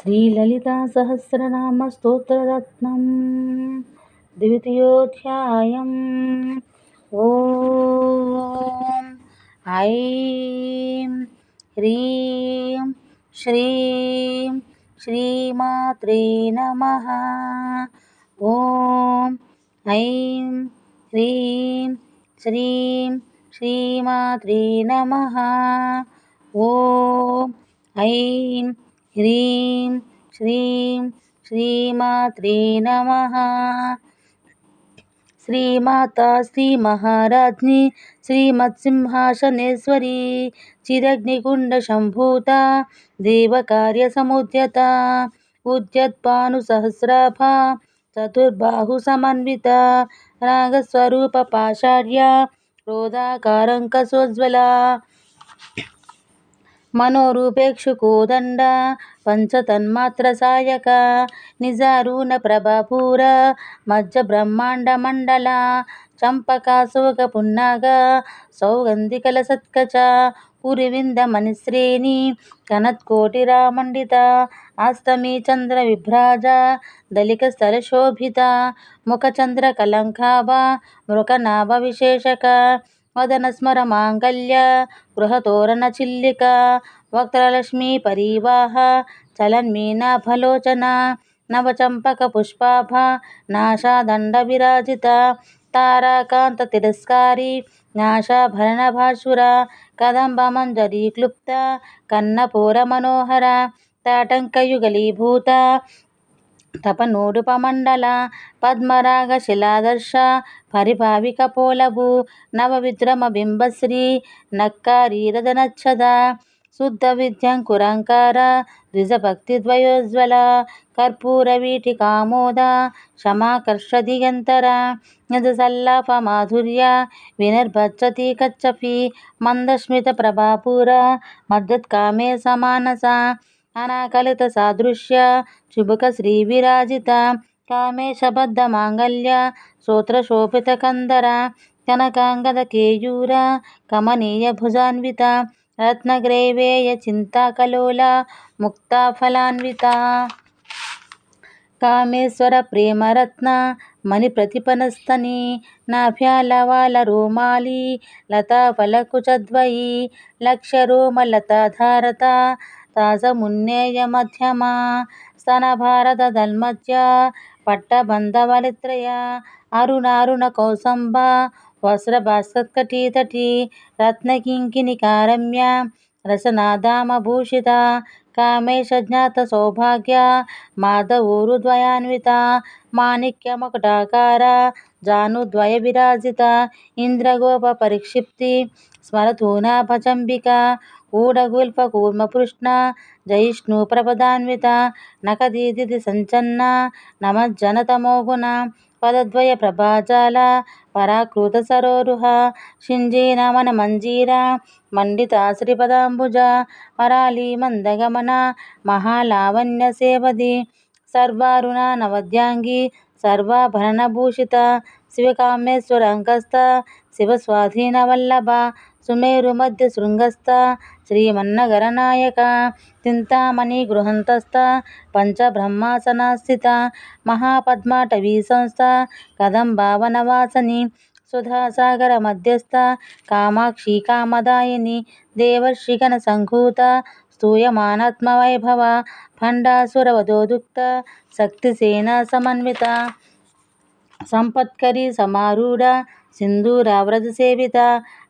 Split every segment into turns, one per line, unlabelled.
श्रीललितासहस्रनामस्तोत्ररत्नं द्वितीयोऽध्यायम् ॐ ऐं ह्रीं श्रीं श्रीमात्रे नमः ॐ ऐं ह्रीं श्रीं श्रीमात्रे नमः ॐ ऐं హ్రీం శ్రీం శ్రీమాత్రే నమ. శ్రీమాత శ్రీ మహారాజ్ని శ్రీమత్సింహాసనేశ్వరి చిరగ్నిగుండ శంభూత దేవకార్య సముద్యత ఉద్యత్పాను సహస్రాభ చతుర్బాహు సమన్విత రాగస్వరూప పాషాఢ్య క్రోధాకారంకసోజ్వల మనోరూపేక్షుకోదండ పంచతన్మాత్ర సాయక నిజారూణ ప్రభాపూర మధ్య బ్రహ్మాండ మండల చంపకాశోక పున్నాగ సౌగంధికల సత్కచ పురివింద మణిశ్రేణి కనత్కోటిరామండిత అస్తమి చంద్ర విభ్రాజ దళిక స్థల శోభిత ముఖచంద్ర కలంకాభ మృకనాభ విశేషక వదన వదనస్మర మాంగళ్య గృహతోరణ చిల్లిక వక్రలక్ష్మీ పరివాహ చలన్మీనాభలోచన నవచంపక పుష్పాభ నాశాదండ విరాజిత తారాకాంత తిరస్కారి నాశాభరణ భాషుర కదంబ మంజరీ క్లుప్త కన్నపూర మనోహర తాటంకయుగలీభూత తపనూడుపమండల పద్మరాగ శిలాదర్శ పరిభావిక పోలభు నవ విద్రమ బింబశ్రీ నక్కారీరదనచ్చద శుద్ధ విద్యంకురంకార ద్విజభక్తిద్వయోజ్వల కర్పూర వీటి కామోద క్షమాకర్ష దిగంతర నిజసల్లాప మాధుర్య వినిర్భచ్చతి కచ్చపి మందస్మిత ప్రభాపూర మద్దత్కామే సమానస అనాకలిత సాదృశ్య శుభక శ్రీ విరాజిత కామేశబద్ధ మాంగళ్య సూత్రశోభిత కందర కనకాంగద కేయూర కమనీయ భుజాన్విత రత్నగ్రైవేయ చింతాకలోల ముక్తాఫలాన్విత. కామేశ్వర ప్రేమరత్న మణి ప్రతిపనస్తని నాభ్యాలవాల రోమాలి లతా ఫలకుచద్వయి లక్ష రోమలతాధారత सहस मुन्नेय मध्यमा स्तन भारत धन्मध्य पट्टबंधवलिया अरुणारुण कौसंब वस्त्र भास्कटीतटी रत्नकिंकिम्य रसनादाम भूषित कामेश ज्ञात सौभाग्य माधवूरुद्वयान्विता, माणिक्यमकटाकार जानुद्वय विराजिता इंद्रगोप परीक्षिप्ति स्मरतूना भजंबिका ఇంద్రగోప పరిక్షిప్తి స్మరతూనాభచంబిక ఊడగుల్ప కూర్మపృష్ణ జయిష్ణు ప్రపదాన్విత నకదీదిది సంచన్న నమజ్జనతమోగుణ పదద్వయ ప్రభాజాల పరాకృత సరోరుహ షింజీనమన మంజీర మండిత శ్రీపదాంబుజ మరాళీ మందగమన మహాలావణ్య సేవది సర్వారుణ నవద్యాంగి సర్వాభరణభూషిత శివకామేశ్వరంకస్థ శివస్వాధీన సుమేరు మధ్య శృంగస్థ శ్రీమన్నగరనాయక చింతామణి గృహంతస్థ పంచబ్రహ్మాసనాస్థిత మహాపద్మాటవీ సంస్థ కదంబావనవాసని సుధాసాగర మధ్యస్థ కామాక్షి కామదాయిని దేవర్షిగణ సంఘూత స్తూయమానాత్మవైభవ భండాసురవధోదుక్త శక్తిసేన సమన్విత సంపత్కరీ సమారూఢ సింధూరావ్రత సేవిత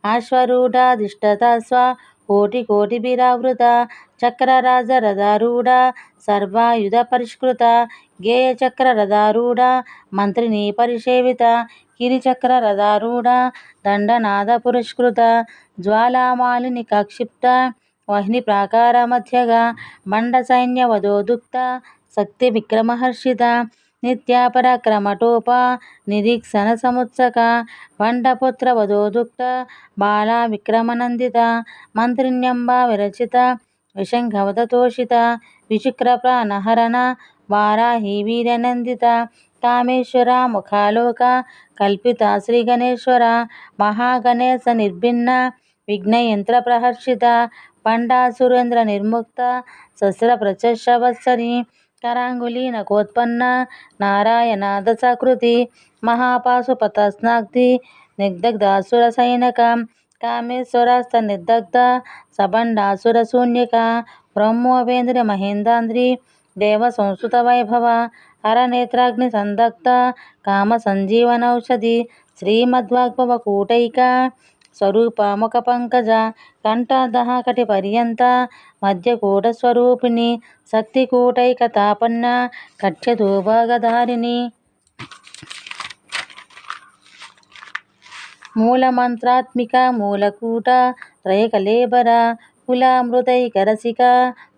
అశ్వరూఢాధిష్ఠత స్వ కోటి కోటిభిరావృత చక్రరాజ రథారూఢ సర్వాయుధ పరిష్కృత గేయ చక్ర రథారూఢ మంత్రిని పరిసేవిత కిరిచక్ర రథారూఢ దండనాద పురస్కృత జ్వాలామాలిని కక్షిప్త వహ్ని ప్రాకార మధ్యగా మండ సైన్యవధోదుక్త శక్తి విక్రమహర్షిత నిత్యాపరక్రమటోప నిరీక్షణ సముత్సక పండపుత్ర వధోదుక్త బాలా విక్రమనందిత మంత్రిణ్యంబ విరచిత విశంఖవదతోషిత విచిక్ర ప్రాణహరణ వారాహి వీరనందిత కామేశ్వర ముఖాలోక కల్పిత శ్రీ గణేశ్వర మహాగణేశ నిర్భిన్న విఘ్నయంత్ర ప్రహర్షిత పండా సురేంద్ర నిర్ముక్త కరాంగులి నకోత్పన్న నారాయణాద సకృతి నిర్దగ్ధాసుర నిగ్ధగ్ధాసురసైనక కామేశ్వరస్త నిర్దగ్ధ సభండాసురశూన్యక బ్రహ్మోపేంద్ర మహేంద్రాంధ్రి దేవ సంస్కృత వైభవ అరనేత్రాగ్ని సందగ్ధ కామ సంజీవనౌషధి శ్రీమద్వాగ్భవ కూటైక స్వరూపముఖపంకజ కంఠదహకటి పర్యంత మధ్యకూటస్వరూపిణి శక్తికూటైకతాపన్న కక్ష్యతూభాగధారిణి మూలమంత్రాత్మిక మూలకూట త్రయకలేబర కులామృతైకరసిక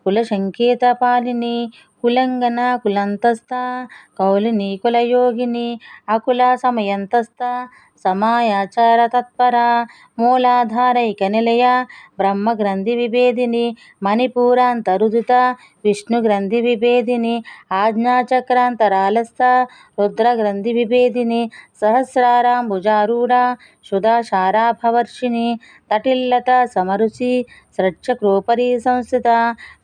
కులసంకేతపాలిని కులంగన కులంతస్థ కౌలిని కులయోగిని అకుల సమయంతస్థ సమాయాచార తత్పర మూలాధారైక నిలయ బ్రహ్మగ్రంథి విభేదిని మణిపూరాంతరుదిత విష్ణుగ్రంథి విభేదిని ఆజ్ఞాచక్రాంతరాలస్థ రుద్రగ్రంథి విభేదిని సహస్రారాంబుజారూఢ సుధాశారాభవర్షిణి తటిల్లత సమరుచి స్రచ్చక్రోపరి సంస్థిత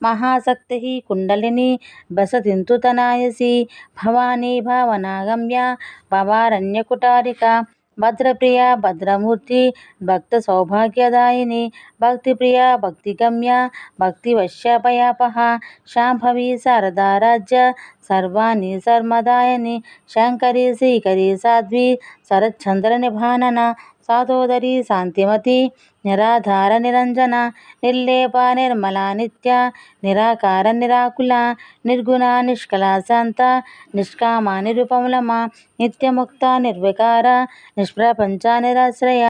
మహాశక్తి కుండలిని బసతింతుతనాయసి భవానీ భావనాగమ్య భవారణ్యకుటారిక భద్రప్రియ భద్రమూర్తి భక్త సౌభాగ్యదాయిని భక్తిప్రియ భక్తిగమ్య భక్తివశ్యభయాపహ శాంభవి శారదారాజ్య సర్వాణి సర్మదాయని శంకరి శ్రీకరి సాధ్వి శరచ్చంద్ర నిభానన సాధోదరి శాంతిమతి నిరాధార నిరంజన నిర్లేప నిర్మల నిత్య నిరాకార నిరాకుల నిర్గుణ నిష్కల శాంత నిష్కామ నిరుపములమ నిత్యముక్త నిర్వికార నిష్ప్రపంచ నిరాశ్రయ.